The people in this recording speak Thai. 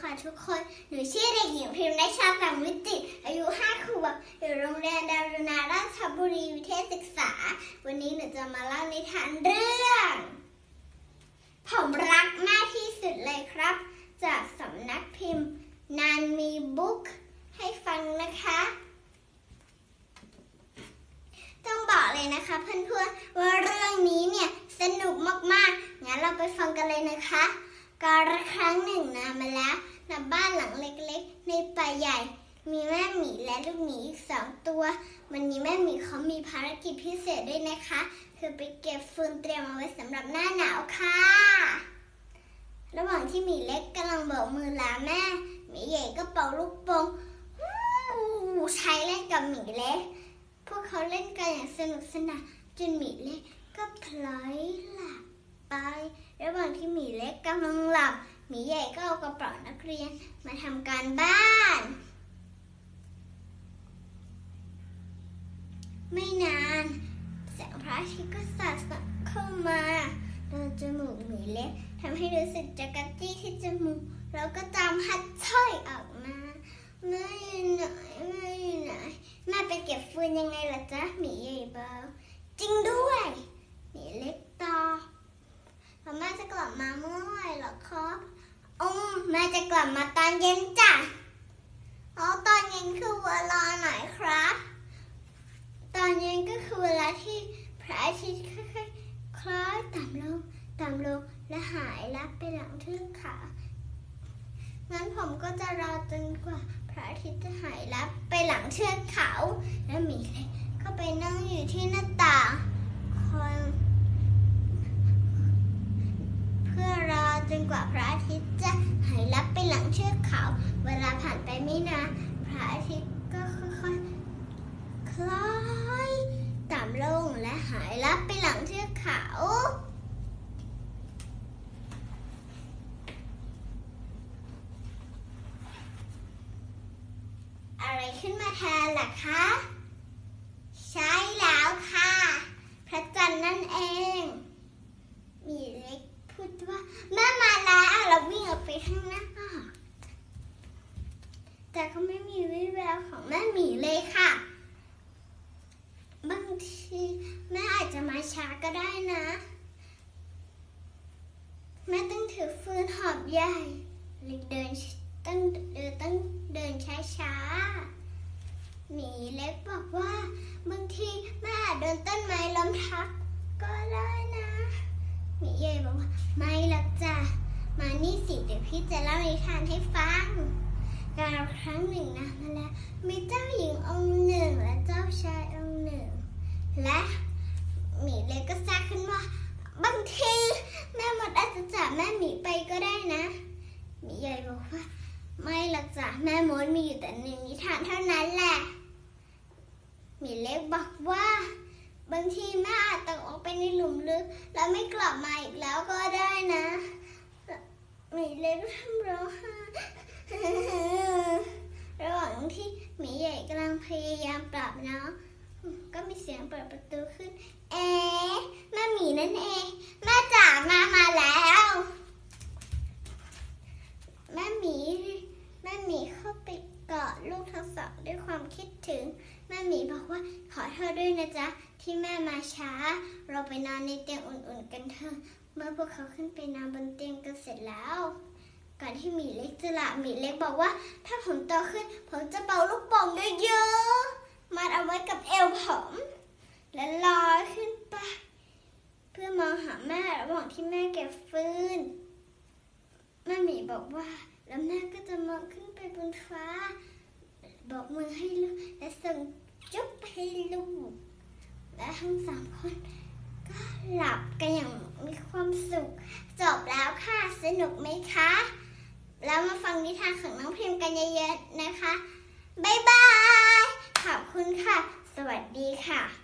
ค่ะทุกคน หนูชื่อเด็กหญิงพิมพ์ได้ชาสังวิจิตอายุห้าขวบอยู่โรงเรียนดารุณาราชบุรีวิเทศศึกษา วันนี้หนูจะมาเล่านิทานเรื่อง ผมรักแม่ที่สุดเลยครับ จากสำนักพิมพ์ นานมีบุ๊กให้ฟังนะคะ ต้องบอกเลยนะคะเพื่อนๆว่าเรื่องนี้เนี่ยสนุกมากๆ งั้นเราไปฟังกันเลยนะคะกาลครั้งหนึ่งนานมาแล้ว ณบ้านหลังเล็กๆ ในป่าใหญ่ มีแม่หมีและลูกหมีอีกสองตัว วันนี้แม่หมีเขามีภารกิจพิเศษด้วยนะคะ คือไปเก็บฟืนเตรียมเอาไว้สำหรับหน้าหนาวค่ะ ระหว่างที่หมีเล็กกำลังโบกมือลาแม่ หมีใหญ่ก็เป่าลูกโป่งวู้ใช้เล่นกับหมีเล็ก พวกเขาเล่นกันอย่างสนุกสนานจนหมีเล็กก็พลอยหลับไป ระหว่างที่หมีเล็กกำลังหลับ มีใหญ่ก็เอากระเป๋านักเรียนมาทำการบ้าน ไม่นานแสงพระอาทิตย์ก็สาดเข้ามาโดนจมูกหมีเล็กทำให้รู้สึกจักรจี้ที่จมูกแล้วก็จามฮัดช่อยออกมาแม่อยู่ไหนแม่อยู่ไหนแม่ไปเก็บฟืนยังไงล่ะจ๊ะหมีใหญ่เบาจริงด้วยหมีเล็กตอบแล้วแม่จะกลับมาเมื่อไหร่หรอครับ อืมแม่จะกลับมาตอนเย็นจ้ะเอ๋อตอนเย็นคือเวลาไหนครับ ตอนเย็นก็คือเวลาที่พระอาทิตย์ค่อยๆคล้อยต่ำลงต่ำลงและหายลับไปหลังเทือกเขางั้นผมก็จะรอจนกว่าพระอาทิตย์จะหายลับไปหลังเทือกเขา แล้วหมีเล็กก็ไปนั่งอยู่ที่หน้าต่างคอยเพื่อรอจนกว่าพระอาทิตย์ เทือกเขา เวลาผ่านไปไม่นานพระอาทิตย์ก็ค่อยๆคล้อยต่ำลงและหายลับไปหลังเทือกเขาอะไรขึ้นมาแทนล่ะคะ ใช่แล้วค่ะ พระจันทร์นั่นเอง มีเล็กพูดว่าแม่มาแล้วเราวิ่งออกไปข้างหน้า แต่ก็ไม่มีวิแววของแม่หมีเลยค่ะ บางทีแม่อาจจะมาช้าก็ได้นะ แม่ต้องถือฟืนหอบใหญ่หรือเดินต้องเดินต้องเดินช้าๆหมีเล็กบอกว่าบางทีแม่อาจโดนต้นไม้ล้มทับก็ได้นะหมีใหญ่บอกว่าไม่หรอกจ้ะมานี่สิเดี๋ยวพี่จะเล่านิทานให้ฟัง การครั้งหนึ่งนะมาแล้วมีเจ้าหญิงองค์หนึ่งและเจ้าชายองค์หนึ่ง และหมีเล็กก็ซักขึ้นว่า บางทีแม่มดอาจจะจับแม่หมีไปก็ได้นะหมีใหญ่บอกว่า ไม่หรอกจ้ะแม่มดมีอยู่แต่หนึ่งนิทานเท่านั้นแหละหมีเล็กบอกว่า บางทีแม่อาจตกออกไปในหลุมลึก แล้วไม่กลับมาอีกแล้วก็ได้นะหมีเล็กทำร้องไห้ ระหว่างที่หมีใหญ่กำลังพยายามปรับน้อง ก็มีเสียงเปิดประตูขึ้น เอ๊ะแม่หมีนั่นเองแม่จ๋ามามาแล้ว แม่หมีแม่หมีเข้าไปกอดลูกทั้งสองด้วยความคิดถึง แม่หมีบอกว่าขอโทษด้วยนะจ๊ะ ที่แม่มาช้า เราไปนอนในเตียงอุ่นๆกันเถอะเมื่อพวกเขาขึ้นไปนอนบนเตียงกันเสร็จแล้ว ก่อนที่หมีเล็กจะหลับหมีเล็กบอกว่า ถ้าผมโตขึ้น ผมจะเป่าลูกโป่งเยอะๆมัดเอาไว้กับเอวผม และลอยขึ้นไป เพื่อมองหาแม่ระหว่างที่แม่เก็บฟืนแม่หมีบอกว่า แล้วแม่ก็จะมองขึ้นไปบนฟ้า บอกมือให้ลูกและส่งจุ๊บให้ลูก และทั้งสามคนก็หลับกันอย่างมีความสุข จบแล้วค่ะ สนุกไหมคะ แล้วมาฟังนิทานของน้องพิมพ์กันเยอะๆนะคะ บ๊ายบาย ขอบคุณค่ะ สวัสดีค่ะ